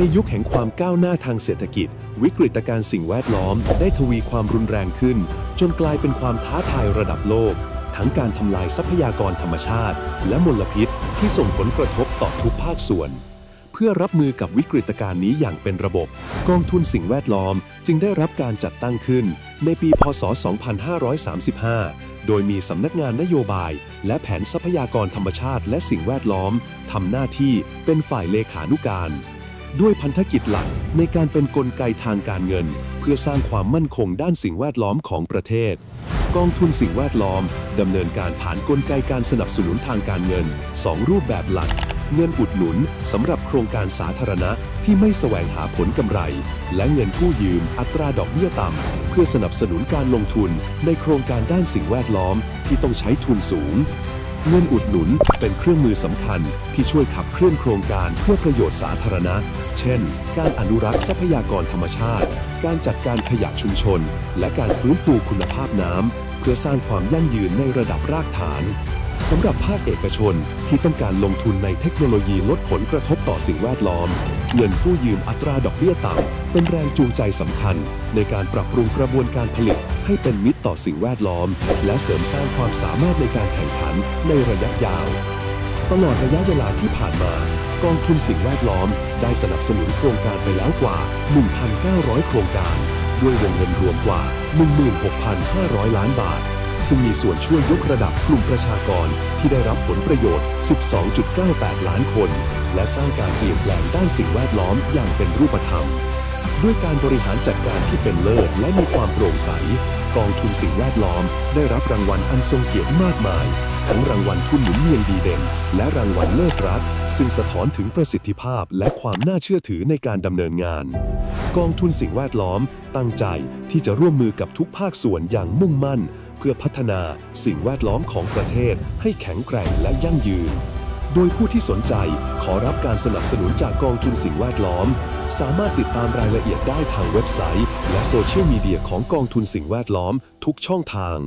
ในยุคแห่งความก้าวหน้าทางเศรษฐกิจ วิกฤตการณ์สิ่งแวดล้อมได้ทวีความรุนแรงขึ้น จนกลายเป็นความท้าทายระดับโลก ทั้งการทำลายทรัพยากรธรรมชาติ และมลพิษที่ส่งผลกระทบต่อทุกภาคส่วน เพื่อรับมือกับวิกฤตการณ์นี้อย่างเป็นระบบ กองทุนสิ่งแวดล้อมจึงได้รับการจัดตั้งขึ้น ในปี พศ 2535 โดยมีสำนักงานนโยบาย และแผนทรัพยากรธรรมชาติ และสิ่งแวดล้อมทำหน้าที่เป็นฝ่ายเลขานุการ ด้วยพันธกิจหลักในการเป็นนกลไกทางการเงิน เพื่อสร้างความมั่นคงด้านสิ่งแวดล้อมของประเทศ กองทุนสิ่งแวดล้อมดำเนินการผ่านกลไกการสนับสนุนทางการเงิน 2 รูปแบบหลัก เงินอุดหนุนสำหรับโครงการสาธารณะที่ไม่แสวงหาผลกำไร และเงินกู้ยืมอัตราดอกเบี้ยต่ำ เพื่อสนับสนุนการลงทุนในโครงการด้านสิ่งแวดล้อมที่ต้องใช้ทุนสูง เงินอุดหนุนเป็นเครื่องมือสำคัญที่ช่วยขับเคลื่อนโครงการเพื่อประโยชน์สาธารณะ เช่น การอนุรักษ์ทรัพยากรธรรมชาติ การจัดการขยะชุมชน และการฟื้นฟูคุณภาพน้ำเพื่อสร้างความยั่งยืนในระดับรากฐาน สำหรับภาคเอกชนที่ต้องการลงทุนในเทคโนโลยีลดผลกระทบต่อสิ่งแวดล้อม เงินกู้ยืมอัตราดอกเบี้ยต่ำเป็นแรงจูงใจสำคัญ ในการปรับปรุงกระบวนการผลิต ให้เป็นมิตรต่อสิ่งแวดล้อม และเสริมสร้างความสามารถในการแข่งขันในระยะยาว ตลอดระยะเวลาที่ผ่านมา กองทุนสิ่งแวดล้อม ได้สนับสนุนโครงการไปแล้วกว่า 1,900 โครงการ ด้วยวงเงินรวมกว่า 16,500 ล้านบาท ซึ่งมีส่วนช่วยยกระดับกลุ่มประชากรที่ได้รับผลประโยชน์ 12.98 ล้านคน และสร้างการเปลี่ยนแปลงด้านสิ่งแวดล้อมอย่างเป็นรูปธรรม ด้วยการบริหารจัดการที่เป็นเลิศและมีความโปร่งใส กองทุนสิ่งแวดล้อม ได้รับรางวัลอันทรงเกียรติมากมาย ทั้งรางวัลทุนหมุนเวียนดีเด่น และรางวัลเลิศรัฐ ซึ่งสะท้อนถึงประสิทธิภาพและความน่าเชื่อถือในการดำเนินงาน กองทุนสิ่งแวดล้อม ตั้งใจที่จะร่วมมือกับทุกภาคส่วนอย่างมุ่งมั่น เพื่อพัฒนาสิ่งแวดล้อมของประเทศให้แข็งแกร่งและยั่งยืน โดยผู้ที่สนใจขอรับการสนับสนุนจากกองทุนสิ่งแวดล้อม สามารถติดตามรายละเอียดได้ทางเว็บไซต์ และโซเชียลมีเดียของกองทุนสิ่งแวดล้อมทุกช่องทาง